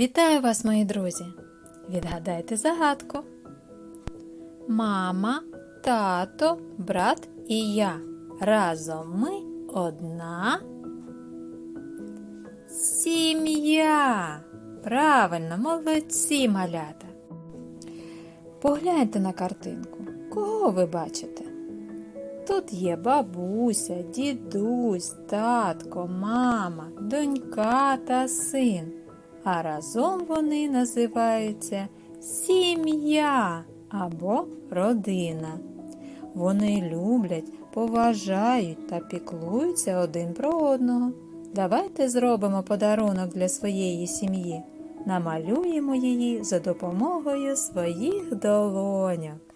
Вітаю вас, мої друзі! Відгадайте загадку. Мама, тато, брат і я. Разом ми одна. Сім'я. Правильно, молодці малята. Погляньте на картинку. Кого ви бачите? Тут є бабуся, дідусь, татко, мама, донька та син. А разом вони називаються сім'я або родина. Вони люблять, поважають та піклуються один про одного. Давайте зробимо подарунок для своєї сім'ї. Намалюємо її за допомогою своїх долоньок.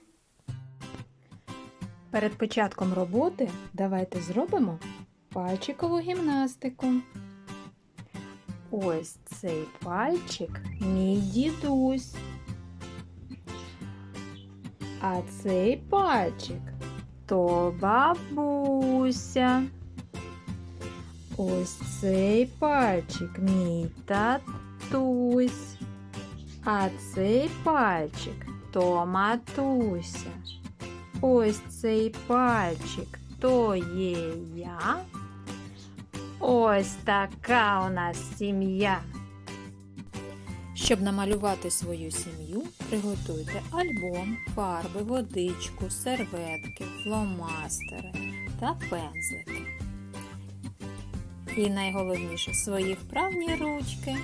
Перед початком роботи давайте зробимо пальчикову гімнастику. Ось цей пальчик мій дідусь. А цей пальчик то бабуся. Ось цей пальчик мій татусь. А цей пальчик то матуся. Ось цей пальчик то є я. Ось така у нас сім'я. Щоб намалювати свою сім'ю, приготуйте альбом, фарби, водичку, серветки, фломастери та пензлики. І найголовніше свої вправні ручки.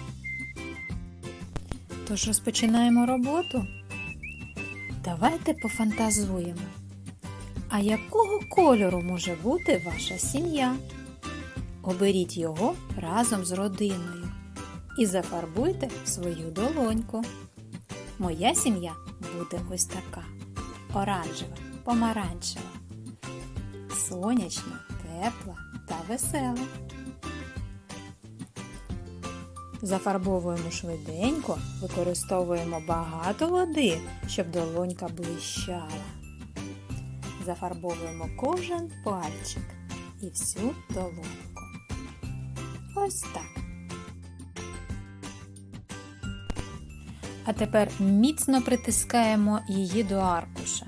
Тож розпочинаємо роботу. Давайте пофантазуємо. А якого кольору може бути ваша сім'я? Оберіть його разом з родиною і зафарбуйте свою долоньку. Моя сім'я буде ось така: оранжева, помаранчева, сонячна, тепла та весела. Зафарбовуємо швиденько, використовуємо багато води, щоб долонька блищала. Зафарбовуємо кожен пальчик і всю долоньку. Ось так. А тепер міцно притискаємо її до аркуша.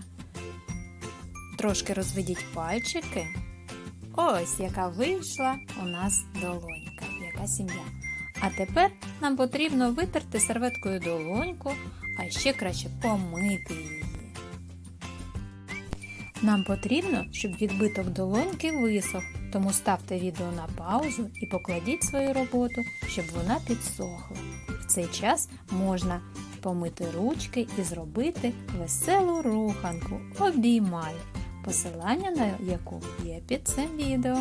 Трошки розведіть пальчики. Ось яка вийшла у нас долонька, яка сім'я. А тепер нам потрібно витерти серветкою долоньку, а ще краще помити її. Нам потрібно, щоб відбиток долоньки висох, тому ставте відео на паузу і покладіть свою роботу, щоб вона підсохла. В цей час можна помити ручки і зробити веселу руханку обіймай, посилання на яку є під цим відео.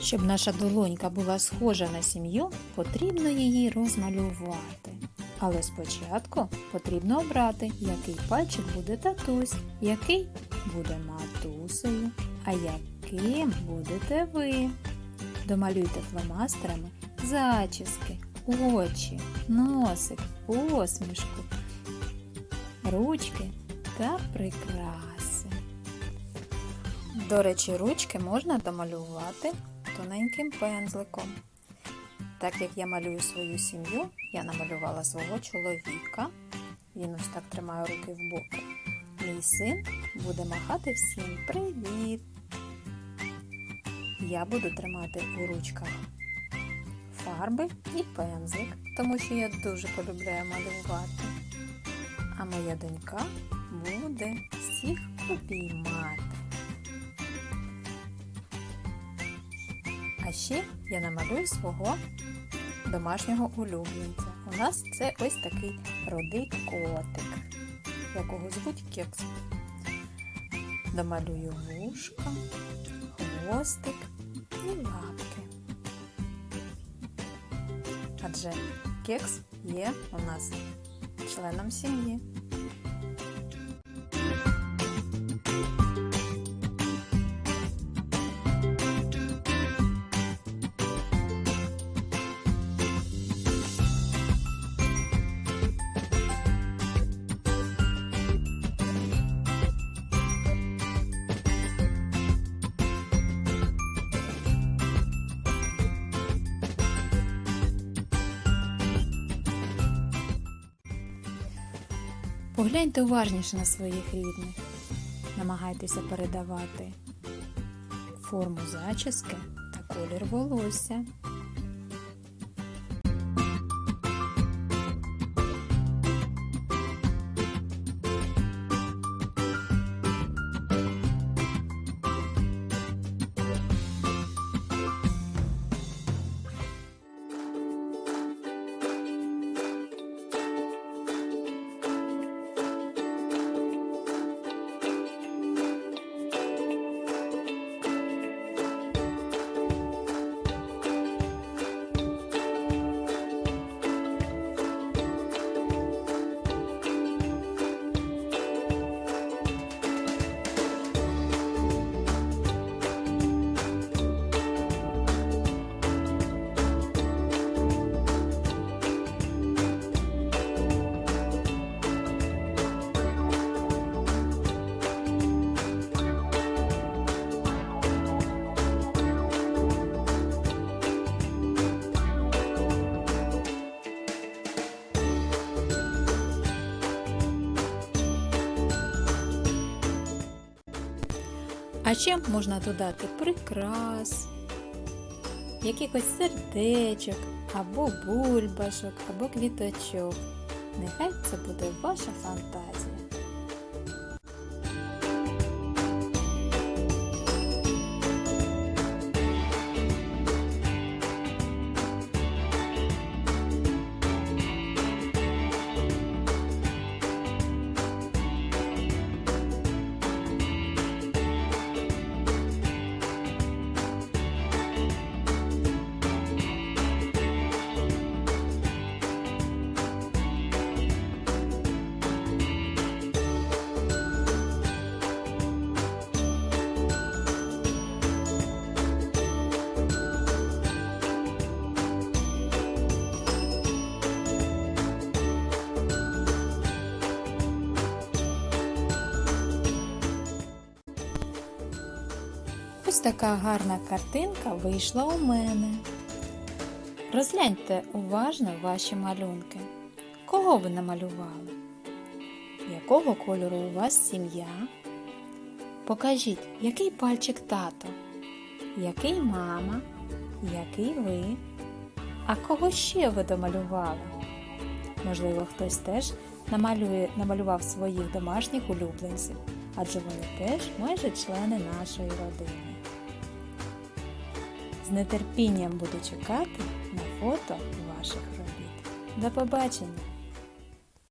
Щоб наша долонька була схожа на сім'ю, потрібно її розмалювати. Але спочатку потрібно обрати, який пальчик буде татусь, який буде матусею, а яким будете ви. Домалюйте фломастерами зачіски, очі, носик, посмішку, ручки та прикраси. До речі, ручки можна домалювати тоненьким пензликом. Так як я малюю свою сім'ю, я намалювала свого чоловіка. Він ось так тримає руки в боки. Мій син буде махати всім привіт. Я буду тримати у ручках фарби і пензлик, тому що я дуже полюбляю малювати. А моя донька буде всіх обіймати. А ще я намалюю свого домашнього улюбленця. У нас це ось такий родий котик, якого звуть кекс. Домалюю вушка, хвостик і лапки. Адже кекс є у нас членом сім'ї. Погляньте уважніше на своїх рідних. Намагайтеся передавати форму зачіски та колір волосся. А ще можна додати прикрас, якихось сердечок, або бульбашок, або квіточок. Нехай це буде ваша фантазія. Ось така гарна картинка вийшла у мене. Розгляньте уважно ваші малюнки. Кого ви намалювали? Якого кольору у вас сім'я? Покажіть, який пальчик тато, який мама, який ви. А кого ще ви домалювали? Можливо, хтось теж намалює, намалював своїх домашніх улюбленців, адже вони теж майже члени нашої родини. Нетерпінням буду чекати на фото ваших робіт. До побачення!